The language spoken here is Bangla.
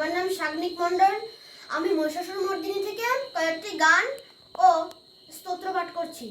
আমার নাম শাগনিক মণ্ডল। আমি মহিষাসুর মর্দিনী থেকে কয়েকটি গান ও স্তোত্র পাঠ করছি।